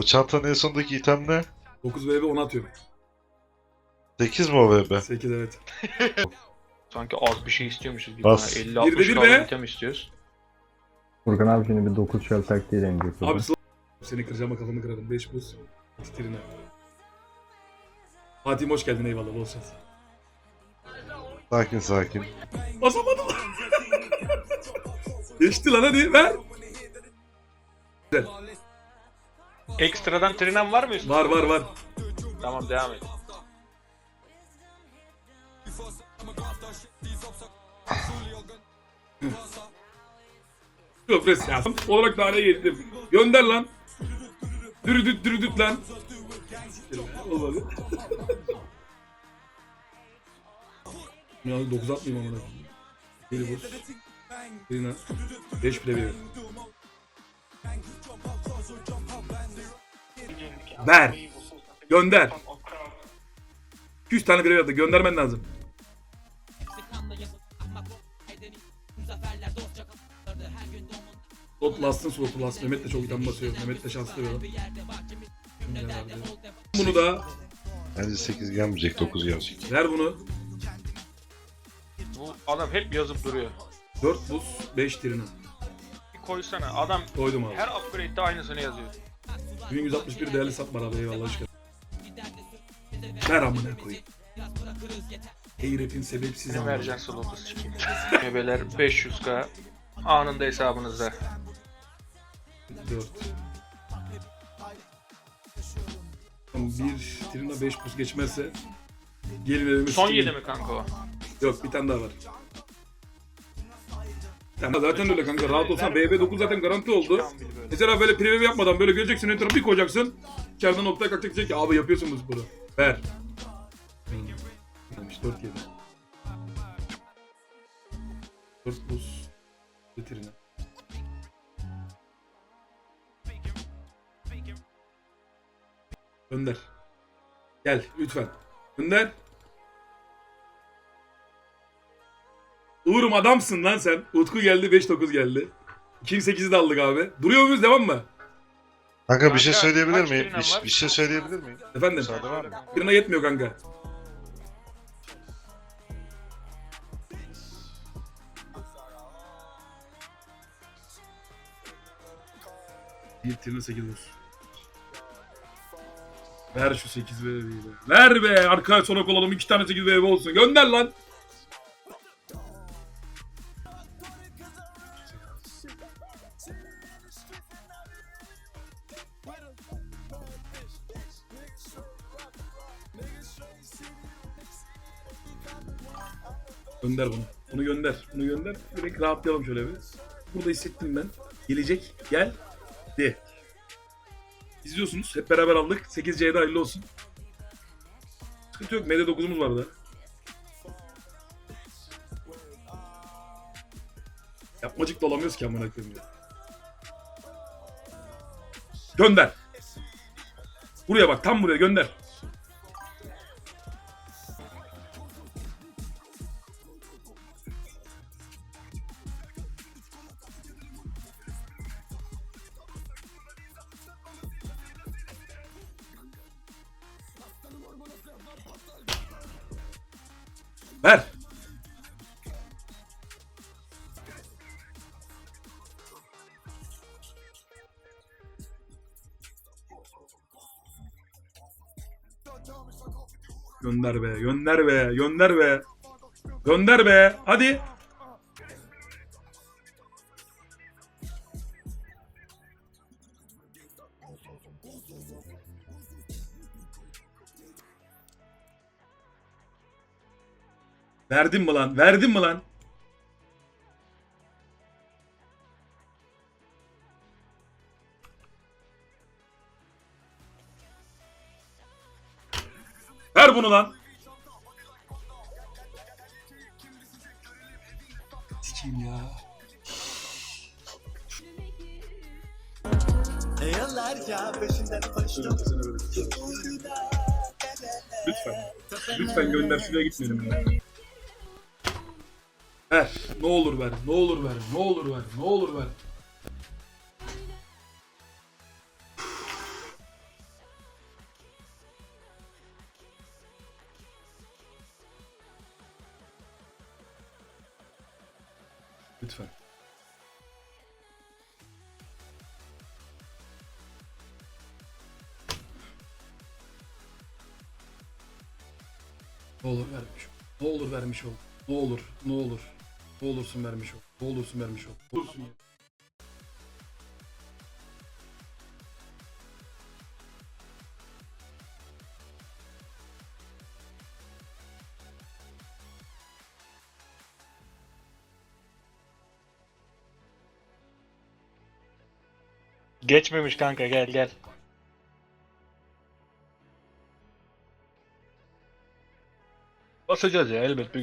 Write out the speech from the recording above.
O çantanın en sondaki item ne? 9 VB 10 atıyorum. 8 mi o VB? 8 evet. Sanki az bir şey istiyormuşuz gibi. Bas. 50 Bir de 60 bir kaldı be. item istiyoruz. Furkan abi şimdi bir 9 şöyle taktiği deneyecek. burada. Abi slow. Seni kıracağım kafanı kırarım. 5 buz. Titrine. Fatih'im hoş geldin eyvallah bol şans. Sakin sakin. Basamadım. Geçti lan hadi ver. Güzel. Ekstradan trinem var mı üstünde? Var var var. Tamam devam et. Köpres ya. Olarak tane geçtim. Gönder lan. Dürüdüt dürüdüt lan. Olmadı. ya 9 atmayayım amına. Biri bu. Birine. 5 bile verir. Ver. Gönder. 200 tane bire verdi. Göndermen lazım. Slot Last'ın slotu Last. Mehmet de çok item basıyor. Mehmet de şanslı bir adam. Bunu da Bence 8 gelmeyecek 9 gelecek. ver bunu. Bu adam hep yazıp duruyor. 4 buz 5 trina. Bir koysana. Adam Koydum abi. her upgrade'de aynısını yazıyor. 1161 değerli sat var abi eyvallah geldin. Ver amına koyayım. Hey rap'in sebepsiz slotu sikeyim. Bebeler 500k anında hesabınızda. 4. Bir trina 5 buz geçmezse gelin evimiz Son kimin? 7 mi kanka o? Yok bir tane daha var. Tamam, zaten öyle kanka rahat olsan BB9 zaten garanti oldu. Mesela böyle preview yapmadan böyle geleceksin ön tarafı bir koyacaksın. İçeriden noktaya kalkacak diyecek ki abi yapıyorsun bu sporu. Ver. Gelmiş 4 7. 4 buz. Bitirine. Önder. Gel lütfen. Önder. Uğur'um adamsın lan sen. Utku geldi 5-9 geldi. 208'i de aldık abi. Duruyor muyuz devam mı? Kanka bir şey Kanka, söyleyebilir kaç miyim? Bir, var? bir şey söyleyebilir miyim? Efendim? Müsaade var mı? Birine yetmiyor kanka. Bir tirine 8 olsun. Ver şu 8 VV'yi be. Ver be! Arkaya sonak olalım 2 tane 8 VV olsun. Gönder lan! Gönder bunu. Bunu gönder. Bunu gönder. Direkt rahatlayalım şöyle bir. Burada hissettim ben. Gelecek. Gel. De. İzliyorsunuz. Hep beraber aldık. 8C'de hayırlı olsun. Sıkıntı yok. MD 9'umuz vardı. Yapmacık da olamıyoruz ki amına koyayım ya. Gönder. Buraya bak. Tam buraya gönder. Ver. Gönder be, gönder be, gönder be. Gönder be, hadi. Verdin mi lan? Verdin mi lan? Ver bunu lan. Sikeyim ya. Yıllarca peşinden koştum. Lütfen. Lütfen gönder şuraya gitmeyelim ya. Heh, ne olur ver, ne olur ver, ne olur ver, ne olur ver. Lütfen. Ne olur vermiş ol. Ne olur vermiş ol. Ne olur, ne olur. Ne olursun vermiş ol. Ne olursun vermiş ol. Ne olursun ya. Geçmemiş kanka gel gel. Basacağız ya elbet bir